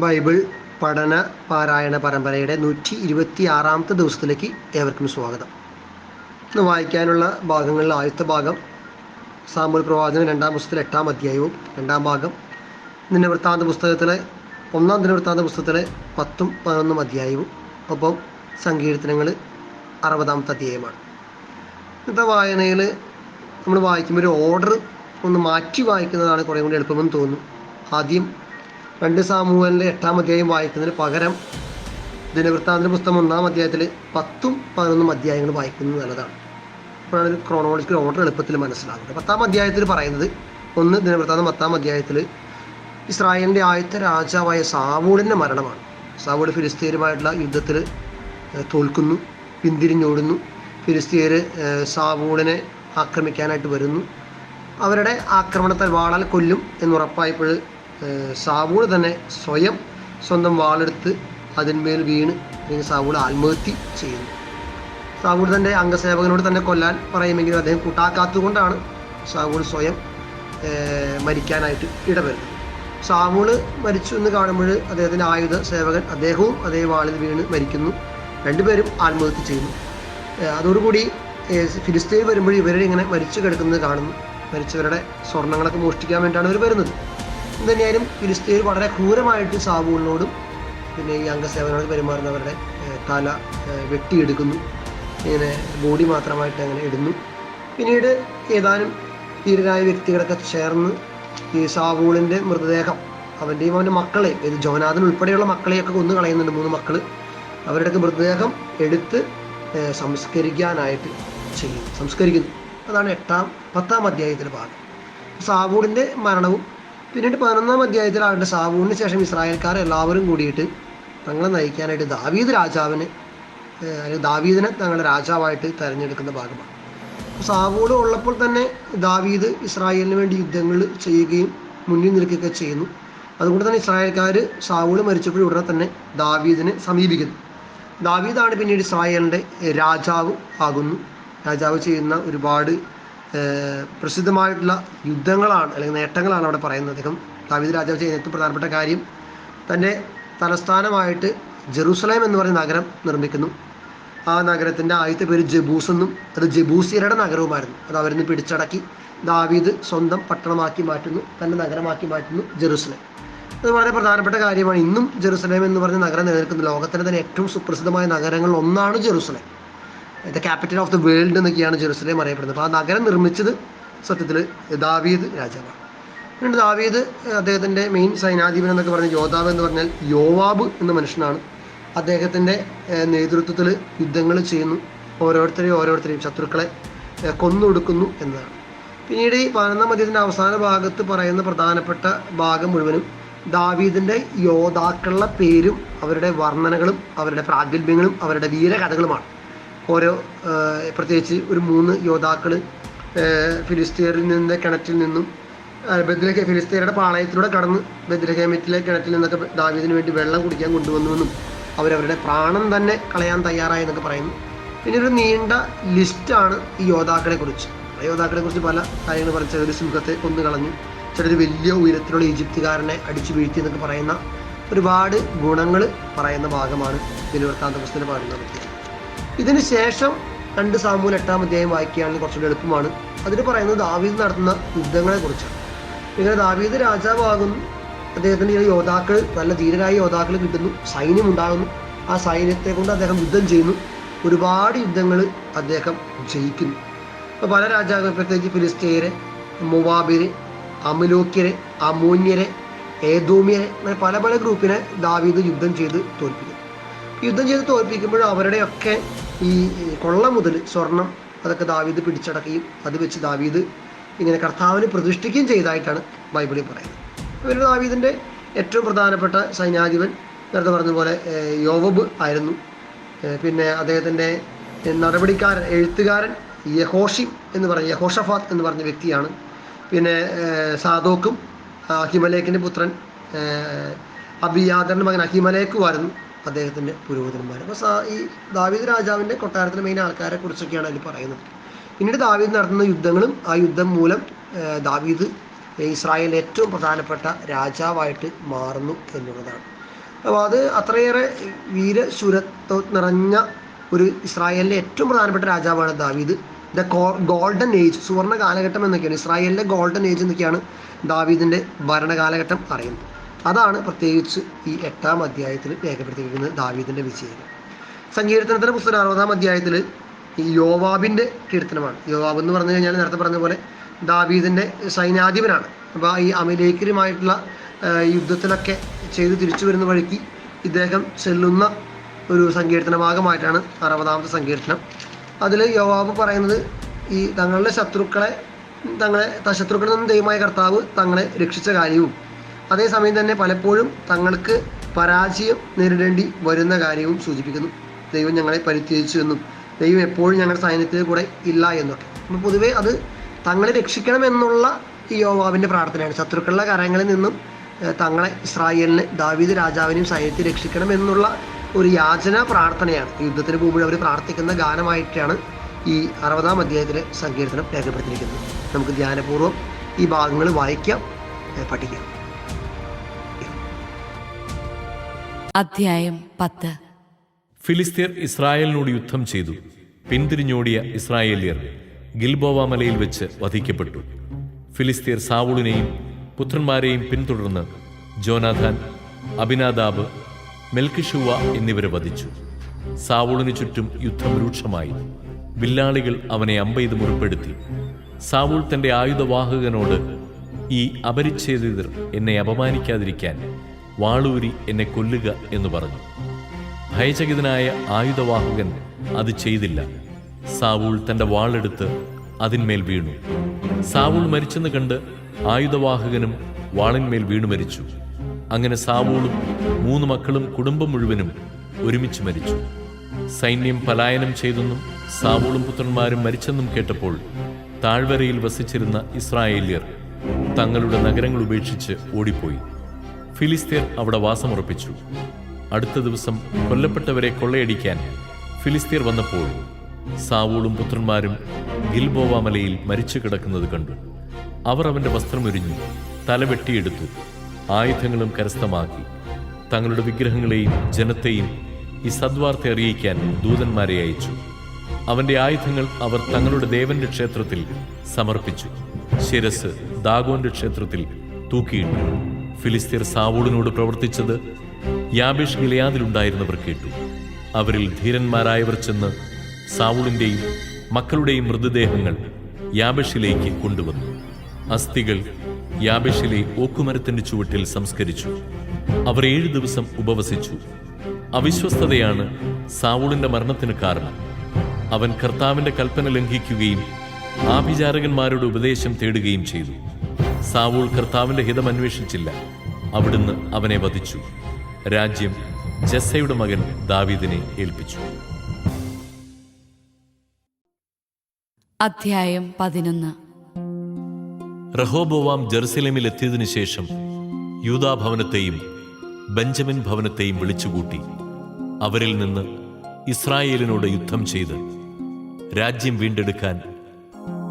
Bible പഠന പാരായണ പരമ്പരയുടെ നൂറ്റി ഇരുപത്തി ആറാമത്തെ ദിവസത്തിലേക്ക് ഏവർക്കും സ്വാഗതം. ഇന്ന് വായിക്കാനുള്ള ഭാഗങ്ങളിൽ ആദ്യത്തെ ഭാഗം സാമൂൽ പ്രവാചകൻ രണ്ടാം പുസ്തകത്തിലെ എട്ടാം അധ്യായവും രണ്ടാം ഭാഗം ദിനവൃത്താന്ത പുസ്തകത്തിലെ ഒന്നാം ദിനവൃത്താന്ത പുസ്തകത്തിലെ പത്തും പതിനൊന്നും അധ്യായവും ഒപ്പം സങ്കീർത്തനങ്ങൾ അറുപതാമത്തെ അധ്യായമാണ്. ഇന്നത്തെ വായനയിൽ നമ്മൾ വായിക്കുമ്പോൾ ഒരു ഓർഡർ ഒന്ന് മാറ്റി വായിക്കുന്നതാണ് കുറേ കൂടി എളുപ്പമെന്ന് തോന്നുന്നു. ആദ്യം രണ്ട് സാമൂഹലിന്റെ എട്ടാം അധ്യായം വായിക്കുന്നതിന് പകരം ദിനവൃത്താന്ത പുസ്തകം ഒന്നാം അധ്യായത്തിൽ പത്തും പതിനൊന്നും അധ്യായങ്ങൾ വായിക്കുന്നത് നല്ലതാണ്. അപ്പോഴാണ് ഒരു ക്രോണോളജിക്കൽ ഓർഡർ എളുപ്പത്തിൽ മനസ്സിലാകുന്നത്. പത്താം അധ്യായത്തിൽ പറയുന്നത് ഒന്ന് ദിനവൃത്താന്തം പത്താം അധ്യായത്തിൽ ഇസ്രായേലിന്റെ ആദ്യത്തെ രാജാവായ സാവൂളിന്റെ മരണമാണ്. സാവൂൾ ഫിലിസ്തീനുമായിട്ടുള്ള യുദ്ധത്തിൽ തോൽക്കുന്നു പിന്തിരിഞ്ഞോടുന്നു. ഫിലിസ്തീർ സാവൂളിനെ ആക്രമിക്കാനായിട്ട് വരുന്നു. അവരുടെ ആക്രമണത്തെ വാളാൽ കൊല്ലും എന്നുറപ്പായപ്പോൾ സാവൂൾ തന്നെ സ്വയം സ്വന്തം വാളെടുത്ത് അതിന്മേൽ വീണ് അല്ലെങ്കിൽ സാവൂൾ ആത്മഹത്യ ചെയ്യുന്നു. സാവൂൾ തന്റെ അംഗസേവകനോട് തന്നെ കൊല്ലാൻ പറയുമെങ്കിലും അദ്ദേഹം കൂട്ടാക്കാത്തതുകൊണ്ടാണ് സാവൂൾ സ്വയം മരിക്കാനായിട്ട് ഇടവരുന്നത്. സാവൂൾ മരിച്ചു എന്ന് കാണുമ്പോൾ അദ്ദേഹത്തിന്റെ ആയുധ സേവകൻ അദ്ദേഹവും അതേ വാളിൽ വീണ് മരിക്കുന്നു. രണ്ടുപേരും ആത്മഹത്യ ചെയ്യുന്നു. അതോടുകൂടി ഫിലിസ്തീൻ വരുമ്പോൾ ഇവരെ ഇങ്ങനെ മരിച്ചു കിടക്കുന്നത് കാണുന്നു. മരിച്ചവരുടെ സ്വർണങ്ങളൊക്കെ മോഷ്ടിക്കാൻ വേണ്ടിയിട്ടാണ് ഇവർ വരുന്നത്. എന്തായാലും ഫിലിസ്തീൻ വളരെ ക്രൂരമായിട്ട് സാവൂളിനോടും പിന്നെ ഈ അംഗസേവനോട് പെരുമാറുന്നവരുടെ തല വെട്ടിയെടുക്കുന്നു. ഇങ്ങനെ ബോഡി മാത്രമായിട്ട് അങ്ങനെ ഇടുന്നു. പിന്നീട് ഏതാനും ധീരരായ വ്യക്തികളൊക്കെ ചേർന്ന് ഈ സാവൂളിന്റെ മൃതദേഹം അവന്റെയും അവന്റെ മക്കളെ ഇത് ജോനാഥൻ ഉൾപ്പെടെയുള്ള മക്കളെയൊക്കെ കൊന്നു കളയുന്നുണ്ട് മൂന്ന് മക്കൾ അവരുടെയൊക്കെ മൃതദേഹം എടുത്ത് സംസ്കരിക്കാനായിട്ട് ചെയ്യും സംസ്കരിക്കുന്നു. അതാണ് എട്ടാം പത്താം അധ്യായത്തിന്റെ ഭാഗം. സാവൂളിന്റെ മരണവും പിന്നീട് പതിനൊന്നാം അധ്യായത്തിലാകട്ടെ സാബുവിന് ശേഷം ഇസ്രായേൽക്കാർ എല്ലാവരും കൂടിയിട്ട് തങ്ങളെ നയിക്കാനായിട്ട് ദാവീദ് രാജാവിന് അല്ലെങ്കിൽ ദാവീദിനെ തങ്ങളുടെ രാജാവായിട്ട് തിരഞ്ഞെടുക്കുന്ന ഭാഗമാണ്. സാവൂൾ ഉള്ളപ്പോൾ തന്നെ ദാവീദ് ഇസ്രായേലിന് വേണ്ടി യുദ്ധങ്ങൾ ചെയ്യുകയും മുന്നിൽ നിൽക്കുകയൊക്കെ ചെയ്യുന്നു. അതുകൊണ്ട് തന്നെ ഇസ്രായേൽക്കാർ സാവൂൾ മരിച്ചപ്പോൾ ഉടനെ തന്നെ ദാവീദിനെ സമീപിക്കുന്നു. ദാവീദാണ് പിന്നീട് ഇസ്രായേലിന്റെ രാജാവ് ആകുന്നു. രാജാവ് ചെയ്യുന്ന ഒരുപാട് പ്രസിദ്ധമായിട്ടുള്ള യുദ്ധങ്ങളാണ് അല്ലെങ്കിൽ നേട്ടങ്ങളാണ് അവിടെ പറയുന്നത്. അദ്ദേഹം ദാവീദ് രാജാവ് ചെയ്യുന്ന ഏറ്റവും പ്രധാനപ്പെട്ട കാര്യം തന്റെ തലസ്ഥാനമായിട്ട് ജെറൂസലേം എന്ന് പറയുന്ന നഗരം നിർമ്മിക്കുന്നു. ആ നഗരത്തിന്റെ ആദ്യത്തെ പേര് ജബൂസ് എന്നും അത് ജബൂസിയരുടെ നഗരവുമായിരുന്നു. അത് അവരിന്ന് പിടിച്ചടക്കി ദാവീദ് സ്വന്തം പട്ടണമാക്കി മാറ്റുന്നു തന്റെ നഗരമാക്കി മാറ്റുന്നു ജെറൂസലേം. അത് വളരെ പ്രധാനപ്പെട്ട കാര്യമാണ്. ഇന്നും ജെറുസലേം എന്ന് പറഞ്ഞ നഗരം നിലനിൽക്കുന്ന ലോകത്തിലെ തന്നെ ഏറ്റവും സുപ്രസിദ്ധമായ നഗരങ്ങളിൽ ഒന്നാണ് Jerusalem. The capital of the world എന്നൊക്കെയാണ് ജെറുസലേം അറിയപ്പെടുന്നത്. അപ്പോൾ ആ നഗരം നിർമ്മിച്ചത് സത്യത്തിൽ ദാവീദ് രാജാവാണ്. പിന്നീട് ദാവീദ് അദ്ദേഹത്തിന്റെ മെയിൻ സൈനാധിപൻ എന്നൊക്കെ പറഞ്ഞ യോദ്ധാവ് എന്ന് പറഞ്ഞാൽ യോവാബ് എന്ന മനുഷ്യനാണ്. അദ്ദേഹത്തിന്റെ നേതൃത്വത്തിൽ യുദ്ധങ്ങൾ ചെയ്യുന്നു. ഓരോരുത്തരെയും ഓരോരുത്തരെയും ശത്രുക്കളെ കൊന്നൊടുക്കുന്നു എന്നതാണ്. പിന്നീട് ഈ പതിനൊന്നാം മധ്യത്തിന്റെ അവസാന ഭാഗത്ത് പറയുന്ന പ്രധാനപ്പെട്ട ഭാഗം മുഴുവനും ദാവീദിന്റെ യോദ്ധാക്കളുടെ പേരും അവരുടെ വർണനകളും അവരുടെ പ്രാഗൽഭ്യങ്ങളും അവരുടെ വീരകഥകളുമാണ്. ഓരോ പ്രത്യേകിച്ച് ഒരു മൂന്ന് യോദ്ധാക്കൾ ഫിലിസ്തീനിൽ നിന്ന് കിണറ്റിൽ നിന്നും ബദ്രഹേ ഫിലിസ്തീനയുടെ പാളയത്തിലൂടെ കടന്ന് ബദ്രഹേമറ്റിലെ കിണറ്റിൽ നിന്നൊക്കെ ദാവീദിന് വേണ്ടി വെള്ളം കുടിക്കാൻ കൊണ്ടുവന്നുവെന്നും അവരവരുടെ പ്രാണം തന്നെ കളയാൻ തയ്യാറായി എന്നൊക്കെ പറയുന്നു. പിന്നെ ഒരു നീണ്ട ലിസ്റ്റാണ് ഈ യോദ്ധാക്കളെ കുറിച്ച്. യോദ്ധാക്കളെ കുറിച്ച് പല കാര്യങ്ങൾ പറഞ്ഞു ചിലർ സിംഹത്തെ കൊന്നു കളഞ്ഞു ചിലർ വലിയ ഉയരത്തിലുള്ള ഈജിപ്തുകാരനെ അടിച്ചു വീഴ്ത്തി എന്നൊക്കെ പറയുന്ന ഒരുപാട് ഗുണങ്ങൾ പറയുന്ന ഭാഗമാണ് ദിനവൃത്താന്ത പുസ്തകം പാടുന്നത് ഇതിന് ശേഷം രണ്ട് സാമൂഹ്യ എട്ടാം അധ്യായം വായിക്കുകയാണെങ്കിൽ കുറച്ചുകൂടി എളുപ്പമാണ്. അതിൽ പറയുന്നത് ദാവീദ് നടത്തുന്ന യുദ്ധങ്ങളെ കുറിച്ചാണ് ഇങ്ങനെ ദാവീദ് രാജാവാകുന്നു. അദ്ദേഹത്തിന് ഈ യോദ്ധാക്കൾ നല്ല ധീരരായ യോദ്ധാക്കൾ കിട്ടുന്നു. സൈന്യം ഉണ്ടാകുന്നു. ആ സൈന്യത്തെ കൊണ്ട് അദ്ദേഹം യുദ്ധം ചെയ്യുന്നു. ഒരുപാട് യുദ്ധങ്ങൾ അദ്ദേഹം ജയിക്കുന്നു. അപ്പോൾ പല രാജാക്കൾ പ്രത്യേകിച്ച് ഫിലിസ്തീയരെ മുവാബിരെ അമലോക്യരെ അമോന്യരെ ഏതോമ്യരെ അങ്ങനെ പല പല ഗ്രൂപ്പിനെ ദാവീദ് യുദ്ധം ചെയ്ത് തോൽപ്പിക്കും യുദ്ധം ചെയ്ത് തോൽപ്പിക്കുമ്പോൾ അവരുടെയൊക്കെ ഈ കൊള്ള മുതൽ സ്വർണം അതൊക്കെ ദാവീദ് പിടിച്ചടക്കുകയും അത് വെച്ച് ദാവീദ് ഇങ്ങനെ കർത്താവിന് പ്രതിഷ്ഠിക്കുകയും ചെയ്തതായിട്ടാണ് ബൈബിളിൽ പറയുന്നത്. ഇവർ ദാവീദിന്റെ ഏറ്റവും പ്രധാനപ്പെട്ട സൈന്യാധിപൻ നേരത്തെ പറഞ്ഞ പോലെ യോവബ് ആയിരുന്നു. പിന്നെ അദ്ദേഹത്തിന്റെ നടപടിക്കാരൻ എഴുത്തുകാരൻ യഹോഷി എന്ന് പറഞ്ഞ യഹോഷഫാത്ത് എന്ന് പറഞ്ഞ വ്യക്തിയാണ്. പിന്നെ സാദോക്കും അഹിമലേഖിന്റെ പുത്രൻ അബിയാദറിന്റെ മകൻ അഹിമലേക്കുമായിരുന്നു. അദ്ദേഹത്തിന്റെ പുരോഹിതന്മാർ അപ്പോൾ ഈ ദാവീദ് രാജാവിന്റെ കൊട്ടാരത്തിലെ മെയിൻ ആൾക്കാരെ കുറിച്ചൊക്കെയാണ് അതിൽ പറയുന്നത്. പിന്നീട് ദാവീദ് നടത്തുന്ന യുദ്ധങ്ങളും ആ യുദ്ധം മൂലം ദാവീദ് ഇസ്രായേലിലെ ഏറ്റവും പ്രധാനപ്പെട്ട രാജാവായിട്ട് മാറുന്നു എന്നുള്ളതാണ്. അപ്പോൾ അത് അത്രയേറെ വീരശൂരത്വ നിറഞ്ഞ ഒരു ഇസ്രായേലിലെ ഏറ്റവും പ്രധാനപ്പെട്ട രാജാവാണ് ദാവീദ്. ദ ഗോൾഡൻ ഏജ് സുവർണ കാലഘട്ടം എന്നൊക്കെയാണ്. ഇസ്രായേലിലെ ഗോൾഡൻ ഏജ് എന്നൊക്കെയാണ് ദാവീദിന്റെ ഭരണകാലഘട്ടം അറിയുന്നത്. അതാണ് പ്രത്യേകിച്ച് ഈ എട്ടാം അധ്യായത്തിൽ രേഖപ്പെടുത്തിയിരിക്കുന്നത് ദാവീദിന്റെ വിജയം. സങ്കീർത്തനത്തിന്റെ പുസ്തകം അറുപതാം അധ്യായത്തിൽ ഈ യോവാബിന്റെ കീർത്തനമാണ്. യോവാബ് എന്ന് പറഞ്ഞു കഴിഞ്ഞാൽ നേരത്തെ പറഞ്ഞ പോലെ ദാവീദിന്റെ സൈന്യാധിപനാണ്. അപ്പോൾ ഈ അമലേക്കരുമായിട്ടുള്ള യുദ്ധത്തിലൊക്കെ ചെയ്ത് തിരിച്ചു വരുന്ന വഴിക്ക് ഇദ്ദേഹം ചെല്ലുന്ന ഒരു സങ്കീർത്തന ഭാഗമായിട്ടാണ് അറുപതാമത്തെ സങ്കീർത്തനം. അതിൽ യോവാബ് പറയുന്നത് ഈ തങ്ങളുടെ ശത്രുക്കളെ തങ്ങളെ ശത്രുക്കളിൽ നിന്നും ദൈവമായ കർത്താവ് തങ്ങളെ രക്ഷിച്ച കാര്യവും അതേസമയം തന്നെ പലപ്പോഴും തങ്ങൾക്ക് പരാജയം നേരിടേണ്ടി വരുന്ന കാര്യവും സൂചിപ്പിക്കുന്നു. ദൈവം ഞങ്ങളെ പരിത്യജിച്ചു എന്നും ദൈവം എപ്പോഴും ഞങ്ങളുടെ സൈന്യത്തിൽ കൂടെ ഇല്ല എന്നൊക്കെ. അപ്പോൾ പൊതുവേ അത് തങ്ങളെ രക്ഷിക്കണം എന്നുള്ള ഈ യോവാവിന്റെ പ്രാർത്ഥനയാണ്. ശത്രുക്കളുടെ കരങ്ങളിൽ നിന്നും തങ്ങളെ ഇസ്രായേലിന് ദാവീദ് രാജാവിനെയും സൈന്യത്തെ രക്ഷിക്കണം എന്നുള്ള ഒരു യാചന പ്രാർത്ഥനയാണ്. യുദ്ധത്തിന് പോകുമ്പോൾ അവർ പ്രാർത്ഥിക്കുന്ന ഗാനമായിട്ടാണ് ഈ അറുപതാം അധ്യായത്തിലെ സങ്കീർത്തനം രേഖപ്പെടുത്തിയിരിക്കുന്നത്. നമുക്ക് ധ്യാനപൂർവം ഈ ഭാഗങ്ങൾ വായിക്കാം പഠിക്കാം. അധ്യായം പത്ത്. ഫിലിസ്തീർ ഇസ്രായേലിനോട് യുദ്ധം ചെയ്തു. പിന്തിരിഞ്ഞോടിയ ഇസ്രായേലിയർ ഗിൽബോവ മലയിൽ വെച്ച് വധിക്കപ്പെട്ടു. ഫിലിസ്തീർ സാവൂളിനെയും പുത്രന്മാരെയും പിന്തുടർന്ന് ജോനാഥാൻ അബിനാദാബ് മെൽക്കിഷുവ എന്നിവരെ വധിച്ചു. സാവൂളിനു ചുറ്റും യുദ്ധം രൂക്ഷമായി. വില്ലാളികൾ അവനെ അമ്പെയ്ത് മുറിപ്പെടുത്തി. സാവൂൾ തന്റെ ആയുധവാഹകനോട് ഈ അപരിച്ഛേദിതർ എന്നെ അപമാനിക്കാതിരിക്കാൻ വാളൂരി എന്നെ കൊല്ലുക എന്ന് പറഞ്ഞു. ഭയചകിതനായ ആയുധവാഹകൻ അത് ചെയ്തില്ല. സാവൂൾ തന്റെ വാളെടുത്ത് അതിന്മേൽ വീണു. സാവൂൾ മരിച്ചെന്ന് കണ്ട് ആയുധവാഹകനും വാളിന്മേൽ വീണു മരിച്ചു. അങ്ങനെ സാവൂളും മൂന്ന് മക്കളും കുടുംബം മുഴുവനും ഒരുമിച്ച് മരിച്ചു. സൈന്യം പലായനം ചെയ്തെന്നും സാവൂളും പുത്രന്മാരും മരിച്ചെന്നും കേട്ടപ്പോൾ താഴ്വരയിൽ വസിച്ചിരുന്ന ഇസ്രായേലിയർ തങ്ങളുടെ നഗരങ്ങൾ ഉപേക്ഷിച്ച് ഓടിപ്പോയി. ഫിലിസ്തീർ അവിടെ വാസമുറപ്പിച്ചു. അടുത്ത ദിവസം കൊല്ലപ്പെട്ടവരെ കൊള്ളയടിക്കാൻ ഫിലിസ്തീർ വന്നപ്പോൾ സാവൂളും പുത്രന്മാരും ഗിൽബോവാമലയിൽ മരിച്ചു കിടക്കുന്നത് കണ്ടു. അവർ അവന്റെ വസ്ത്രമൊരിഞ്ഞു തല ആയുധങ്ങളും കരസ്ഥമാക്കി. തങ്ങളുടെ വിഗ്രഹങ്ങളെയും ജനത്തെയും ഈ സദ്വാർത്ത അറിയിക്കാൻ ദൂതന്മാരെ അയച്ചു. അവന്റെ ആയുധങ്ങൾ അവർ തങ്ങളുടെ ദേവന്റെ ക്ഷേത്രത്തിൽ സമർപ്പിച്ചു. ശിരസ് ദാഗോന്റെ ക്ഷേത്രത്തിൽ തൂക്കിയിട്ടു. ഫിലിസ്തീർ സാവൂളിനോട് പ്രവർത്തിച്ചത് യാബേഷ് ഗിലയാദിലുണ്ടായിരുന്നവർ കേട്ടു. അവരിൽ ധീരന്മാരായവർ ചെന്ന് സാവൂളിന്റെയും മക്കളുടെയും മൃതദേഹങ്ങൾ യാബേഷിലേക്ക് കൊണ്ടുവന്നു. അസ്ഥികൾ യാബേഷിലെ ഓക്കുമരത്തിന്റെ ചുവട്ടിൽ സംസ്കരിച്ചു. അവർ ഏഴ് ദിവസം ഉപവസിച്ചു. അവിശ്വസ്തതയാണ് സാവൂളിന്റെ മരണത്തിന് കാരണം. അവൻ കർത്താവിന്റെ കൽപ്പന ലംഘിക്കുകയും ആഭിചാരകന്മാരുടെ ഉപദേശം തേടുകയും ചെയ്തു. സാവൂൾ കർത്താവിന്റെ ഹിതം അന്വേഷിച്ചില്ല. അവിടുന്ന് അവനെ വധിച്ചു. രാജ്യം ജസ്സയുടെ മകൻ ദാവീദിനെ ഏൽപ്പിച്ചു. അധ്യായം പതിനൊന്ന്. റഹോബോവാം ജെറുസലേമിൽ എത്തിയതിനു ശേഷം യൂദാ ഭവനത്തെയും ബെഞ്ചമിൻ ഭവനത്തെയും വിളിച്ചുകൂട്ടി. അവരിൽ നിന്ന് ഇസ്രായേലിനോട് യുദ്ധം ചെയ്ത് രാജ്യം വീണ്ടെടുക്കാൻ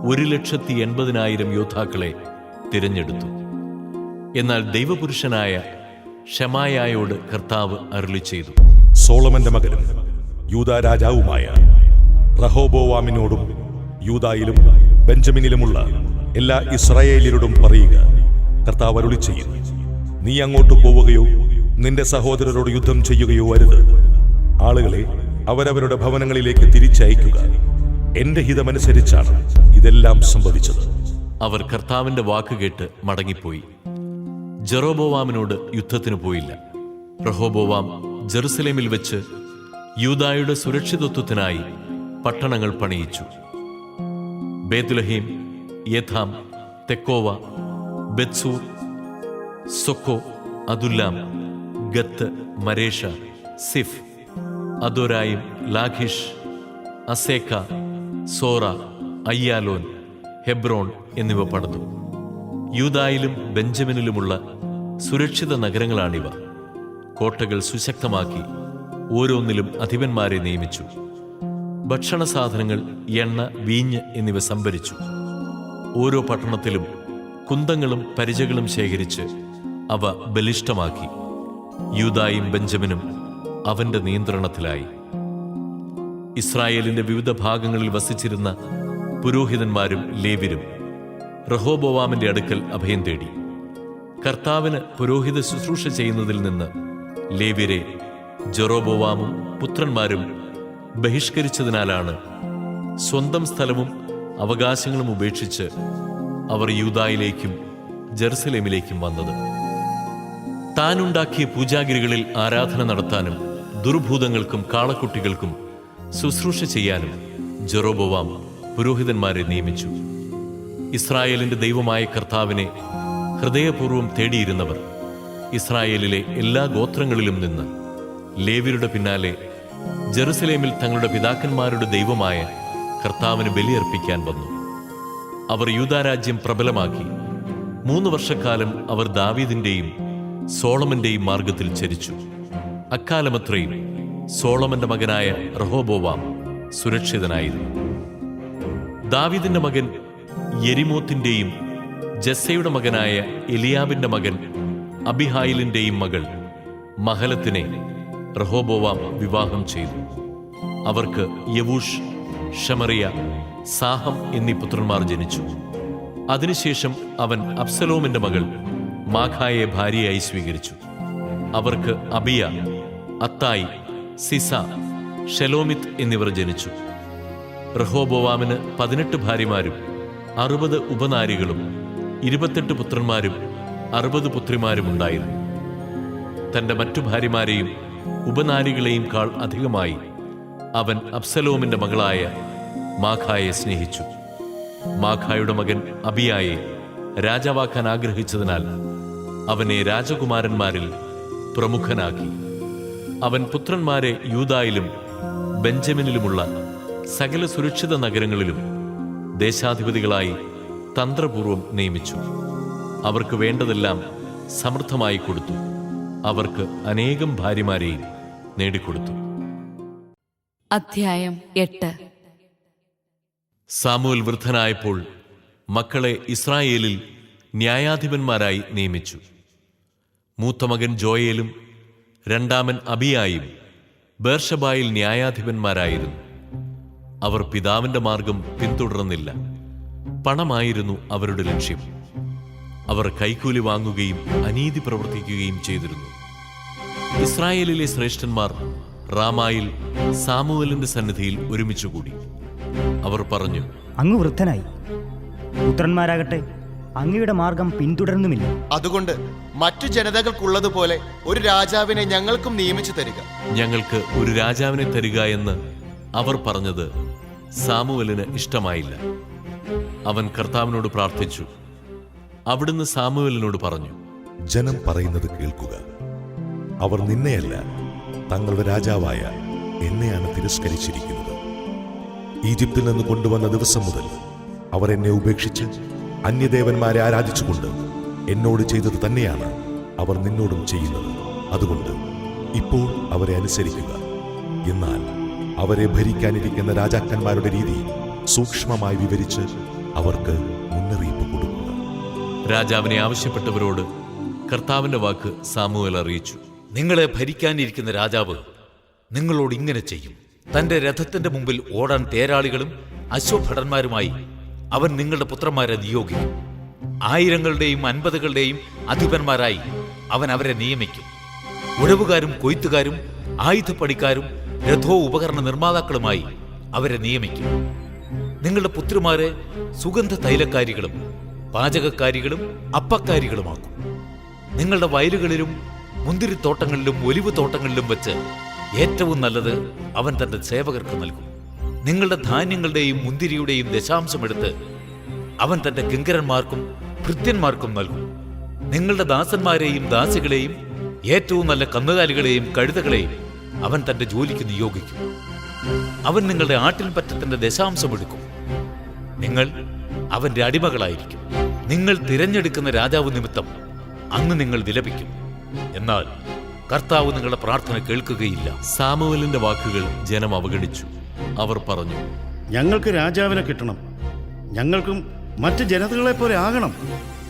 ഒരു ലക്ഷത്തി എൺപതിനായിരം യോദ്ധാക്കളെ തിരഞ്ഞെടുത്തു. എന്നാൽ ദൈവപുരുഷനായ ഷമായായോട് കർത്താവ് അരുളി ചെയ്തു. സോളമന്റെ മകനും യൂദാ രാജാവുമായ റഹോബോവാമിനോടും യൂതായിലും ബെഞ്ചമിനിലുമുള്ള എല്ലാ ഇസ്രായേലിയരോടും പറയുക കർത്താവ് അരുളി ചെയ്യുന്നു നീ അങ്ങോട്ട് പോവുകയോ നിന്റെ സഹോദരരോട് യുദ്ധം ചെയ്യുകയോ അരുത്. ആളുകളെ അവരവരുടെ ഭവനങ്ങളിലേക്ക് തിരിച്ചയക്കുക. എന്റെ ഹിതമനുസരിച്ചാണ് ഇതെല്ലാം സംഭവിച്ചത്. അവർ കർത്താവിന്റെ വാക്ക് കേട്ട് മടങ്ങിപ്പോയി. ജെറോബോവാമിനോട് യുദ്ധത്തിന് പോയില്ല. റഹോബോവാം ജെറുസലേമിൽ വെച്ച് യൂതായുടെ സുരക്ഷിതത്വത്തിനായി പട്ടണങ്ങൾ പണിയിച്ചു. ബേത്ലഹീം യഥാം തെക്കോവ ബെത്സൂർ സൊക്കോ അതുല്ലാം ഗത്ത് മരേഷ സിഫ് അദോരായും ലാഖിഷ് അസേക്ക സോറ അയ്യാലോൻ ഹെബ്രോൺ എന്നിവ പണിതു യൂതായിലും ബെഞ്ചമിനിലുമുള്ള സുരക്ഷിത നഗരങ്ങളാണിവ. കോട്ടകൾ സുശക്തമാക്കി ഓരോന്നിലും അധിപന്മാരെ നിയമിച്ചു. ഭക്ഷണ സാധനങ്ങൾ എണ്ണ വീഞ്ഞ് എന്നിവ സംഭരിച്ചു. ഓരോ പട്ടണത്തിലും കുന്തങ്ങളും പരിചകളും ശേഖരിച്ച് അവ ബലിഷ്ടമാക്കി യൂതായും ബെഞ്ചമിനും അവന്റെ നിയന്ത്രണത്തിലായി. ഇസ്രായേലിന്റെ വിവിധ ഭാഗങ്ങളിൽ വസിച്ചിരുന്ന പുരോഹിതന്മാരും ലേവ്യരും റഹോബോവാമിന്റെ അടുക്കൽ അഭയം തേടി. കർത്താവിന് പുരോഹിത ശുശ്രൂഷ ചെയ്യുന്നതിൽ നിന്ന് ലേവ്യരെ ജെറോബോവാമും പുത്രന്മാരും ബഹിഷ്കരിച്ചതിനാലാണ് സ്വന്തം സ്ഥലവും അവകാശങ്ങളും ഉപേക്ഷിച്ച് അവർ യൂതായിലേക്കും ജെറുസലേമിലേക്കും വന്നത്. താനുണ്ടാക്കിയ പൂജാഗിരികളിൽ ആരാധന നടത്താനും ദുർഭൂതങ്ങൾക്കും കാളക്കുട്ടികൾക്കും ശുശ്രൂഷ ചെയ്യാനും ജെറോബോവാം പുരോഹിതന്മാരെ നിയമിച്ചു. ഇസ്രായേലിന്റെ ദൈവമായ കർത്താവിനെ ഹൃദയപൂർവം തേടിയിരുന്നവർ ഇസ്രായേലിലെ എല്ലാ ഗോത്രങ്ങളിലും നിന്ന് ലേവ്യരുടെ പിന്നാലെ ജെറുസലേമിൽ തങ്ങളുടെ പിതാക്കന്മാരുടെ ദൈവമായ കർത്താവിന് ബലിയർപ്പിക്കാൻ വന്നു. അവർ യൂതാരാജ്യം പ്രബലമാക്കി. മൂന്ന് വർഷക്കാലം അവർ ദാവീദിന്റെയും സോളമന്റെയും മാർഗത്തിൽ ചരിച്ചു. അക്കാലമത്രയും സോളമന്റെ മകനായ റഹോബോവാം സുരക്ഷിതനായിരുന്നു. ദാവീദിന്റെ മകൻ യരിമോത്തിന്റെയും ജസ്സയുടെ മകനായ എലിയാബിന്റെ മകൻ അബിഹായിലിന്റെയും മകൾ മഹലത്തിനെ റഹോബോവാം വിവാഹം ചെയ്തു. അവർക്ക് യവൂഷ് ഷമറിയ സാഹം എന്നീ പുത്രന്മാർ ജനിച്ചു. അതിനുശേഷം അവൻ അബ്സലോമിന്റെ മകൾ മാഖായെ ഭാര്യയായി സ്വീകരിച്ചു. അവർക്ക് അബിയ അത്തായി സിസ ഷെലോമിത് എന്നിവർ ജനിച്ചു. റഹോബോവാമിന് പതിനെട്ട് ഭാര്യമാരും അറുപത് ഉപനാരികളും ഇരുപത്തെട്ട് പുത്രന്മാരും അറുപത് പുത്രിമാരും ഉണ്ടായിരുന്നു തന്റെ മറ്റു ഭാര്യമാരെയും ഉപനാരികളെയും കാൾ അധികമായി അവൻ അബ്സലോമിന്റെ മകളായ മാഖായെ സ്നേഹിച്ചു. മാഖായുടെ മകൻ അബിയായെ രാജാവാക്കാൻ ആഗ്രഹിച്ചതിനാൽ അവനെ രാജകുമാരന്മാരിൽ പ്രമുഖനാക്കി. അവൻ പുത്രന്മാരെ യൂതായിലും ബെഞ്ചമിനിലുമുള്ള സകല സുരക്ഷിത നഗരങ്ങളിലും ദേശാധിപതികളായി തന്ത്രപൂർവം നിയമിച്ചു. അവർക്ക് വേണ്ടതെല്ലാം സമൃദ്ധമായി കൊടുത്തു. അവർക്ക് അനേകം ഭാര്യമാരെയും നേടിക്കൊടുത്തു. അധ്യായം എട്ട്. സാമുവൽ വൃദ്ധനായപ്പോൾ മക്കളെ ഇസ്രായേലിൽ ന്യായാധിപന്മാരായി നിയമിച്ചു. മൂത്ത മകൻ ജോയേലും രണ്ടാമൻ അബിയായും ബേർഷബായിൽ ന്യായാധിപന്മാരായിരുന്നു. അവർ പിതാവിന്റെ മാർഗം പിന്തുടർന്നില്ല. പണമായിരുന്നു അവരുടെ ലക്ഷ്യം. അവർ കൈക്കൂലി വാങ്ങുകയും അനീതി പ്രവർത്തിക്കുകയും ചെയ്തിരുന്നു. ഇസ്രായേലിലെ ശ്രേഷ്ഠന്മാർ റാമായിൽ സാമുവലിന്റെ സന്നിധിയിൽ ഒരുമിച്ചുകൂടി അവർ പറഞ്ഞു അങ്ങ് വൃദ്ധനായി. പുത്രന്മാരാകട്ടെ അങ്ങയുടെ മാർഗം പിന്തുടർന്നുമില്ല അതുകൊണ്ട് മറ്റു ജനതകൾക്കുള്ളതുപോലെ ഒരു രാജാവിനെ ഞങ്ങൾക്കും നിയമിച്ചു തരിക. ഞങ്ങൾക്ക് ഒരു രാജാവിനെ തരിക എന്ന് അവർ പറഞ്ഞത് സാമുവലിന് ഇഷ്ടമായില്ല. അവൻ കർത്താവിനോട് പ്രാർത്ഥിച്ചു. അവിടുന്ന് സാമുവലിനോട് പറഞ്ഞു ജനം പറയുന്നത് കേൾക്കുക. അവർ നിന്നെയല്ല തങ്ങളുടെ രാജാവായ എന്നെയാണ് തിരസ്കരിച്ചിരിക്കുന്നത്. ഈജിപ്തിൽ നിന്ന് കൊണ്ടുവന്ന ദിവസം മുതൽ അവർ എന്നെ ഉപേക്ഷിച്ച് അന്യദേവന്മാരെ ആരാധിച്ചുകൊണ്ട് എന്നോട് ചെയ്തത് തന്നെയാണ് അവർ നിന്നോടും ചെയ്യുന്നത്. അതുകൊണ്ട് ഇപ്പോൾ അവരെ അനുസരിക്കുക. എന്നാൽ അവരെ ഭരിക്കാനിരിക്കുന്ന രാജാക്കന്മാരുടെ രീതി സൂക്ഷ്മമായി വിവരിച്ച് അവർക്ക് മുന്നറിയിപ്പ് കൊടുക്കുക. രാജാവിനെ ആവശ്യപ്പെട്ടവരോട് കർത്താവിന്റെ വാക്ക് സാമുവൽ അറിയിച്ചു. നിങ്ങളെ ഭരിക്കാനിരിക്കുന്ന രാജാവ് നിങ്ങളോട് ഇങ്ങനെ ചെയ്യും. തന്റെ രഥത്തിന്റെ മുമ്പിൽ ഓടാൻ തേരാളികളും അശ്വഭടന്മാരുമായി അവൻ നിങ്ങളുടെ പുത്രന്മാരെ നിയോഗിക്കും. ആയിരങ്ങളുടെയും അൻപതുകളുടെയും അധിപന്മാരായി അവൻ അവരെ നിയമിക്കും. ഉഴവുകാരും കൊയ്ത്തുകാരും ആയുധപ്പണിക്കാരും രഥോ ഉപകരണ നിർമ്മാതാക്കളുമായി അവരെ നിയമിക്കും. നിങ്ങളുടെ പുത്രിമാരെ സുഗന്ധ തൈലക്കാരികളും പാചകക്കാരികളും അപ്പക്കാരികളുമാക്കും. നിങ്ങളുടെ വയലുകളിലും മുന്തിരിത്തോട്ടങ്ങളിലും ഒലിവ് തോട്ടങ്ങളിലും വെച്ച് ഏറ്റവും നല്ലത് അവൻ തന്റെ സേവകർക്ക് നൽകും. നിങ്ങളുടെ ധാന്യങ്ങളുടെയും മുന്തിരിയുടെയും ദശാംശമെടുത്ത് അവൻ തന്റെ കിങ്കരന്മാർക്കും ഭൃത്യന്മാർക്കും നൽകും. നിങ്ങളുടെ ദാസന്മാരെയും ദാസികളെയും ഏറ്റവും നല്ല കന്നുകാലികളെയും കഴുതകളെയും അവൻ തന്റെ ജോലിക്ക് നിയോഗിക്കും. അവൻ നിങ്ങളുടെ ആട്ടിൻപറ്റത്തിന്റെ ദശാംശം എടുക്കും. നിങ്ങൾ അവന്റെ അടിമകളായിരിക്കും. നിങ്ങൾ തിരഞ്ഞെടുക്കുന്ന രാജാവ് നിമിത്തം അന്ന് നിങ്ങൾ വിലപിക്കും. എന്നാൽ കർത്താവ് നിങ്ങളുടെ പ്രാർത്ഥന കേൾക്കുകയില്ല. സാമുവലിന്റെ വാക്കുകൾ ജനം അവഗണിച്ചു. അവർ പറഞ്ഞു ഞങ്ങൾക്ക് രാജാവിനെ കിട്ടണം. ഞങ്ങൾക്കും മറ്റ് ജനതകളെ പോലെ ആകണം.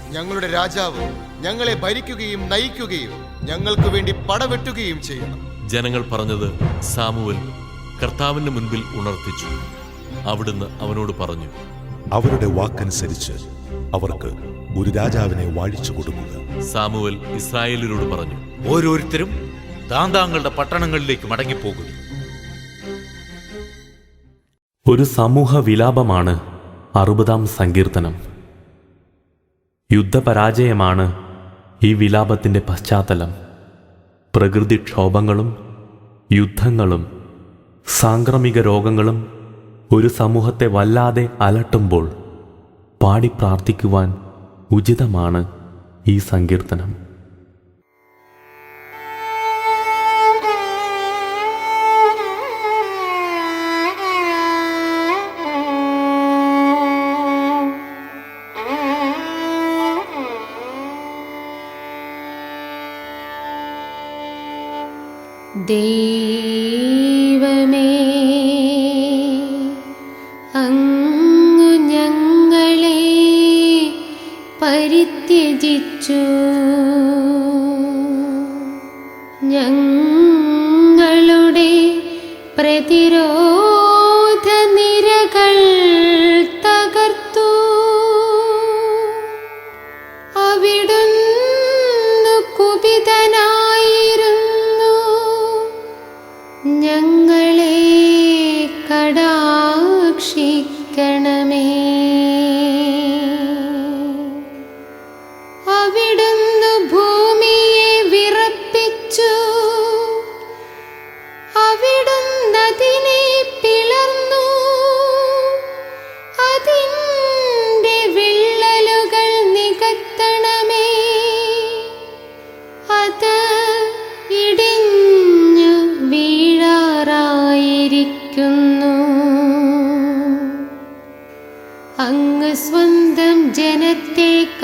ഞങ്ങളുടെ രാജാവ് ഞങ്ങളെ ഭരിക്കുകയും നയിക്കുകയും ഞങ്ങൾക്ക് വേണ്ടി പടവെട്ടുകയും ചെയ്യണം. ജനങ്ങൾ പറഞ്ഞത് സാമുവൽ കർത്താവിന്റെ മുൻപിൽ ഉണർത്തിച്ചു. അവിടുന്ന് അവനോട് പറഞ്ഞു അവരുടെ വാക്കനുസരിച്ച് അവർക്ക് ഒരു രാജാവിനെ വാഴിച്ചു കൊടുക്കുക. സാമുവൽ ഇസ്രായേലിനോട് പറഞ്ഞു ഓരോരുത്തരും താന്താങ്ങളുടെ പട്ടണങ്ങളിലേക്ക് മടങ്ങിപ്പോകുന്നു ഒരു സമൂഹ വിലാപമാണ് അറുപതാം സങ്കീർത്തനം. യുദ്ധപരാജയമാണ് ഈ വിലാപത്തിന്റെ പശ്ചാത്തലം. പ്രകൃതിക്ഷോഭങ്ങളും യുദ്ധങ്ങളും സാംക്രമിക രോഗങ്ങളും ഒരു സമൂഹത്തെ വല്ലാതെ അലട്ടുമ്പോൾ പാടി പ്രാർത്ഥിക്കുവാൻ ഉചിതമാണ് ഈ സങ്കീർത്തനം.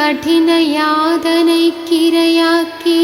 कठिन या क्रीयाकी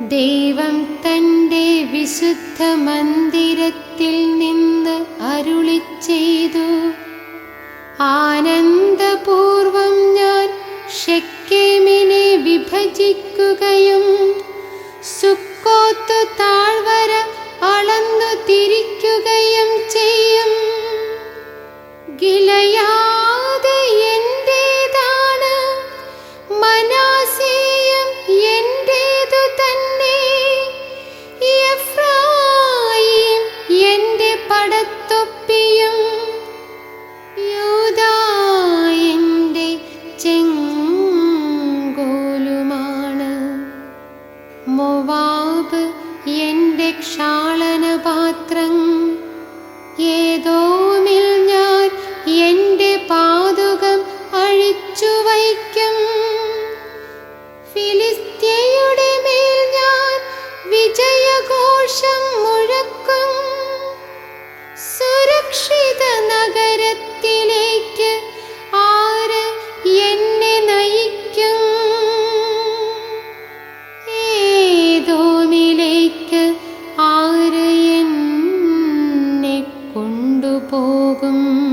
ദൈവം തന്റെ വിശുദ്ധ മന്ദിരത്തിൽ നിന്ന് അരുളി ചെയ്തു. ആനന്ദപൂർവം ഞാൻ ഷെക്കേമിനെ വിഭജിക്കുകയും സുക്കോത്തു താഴ്വര അളന്നു തിരിക്കുകയും ചെയ്യും. ഗിലയാത് 风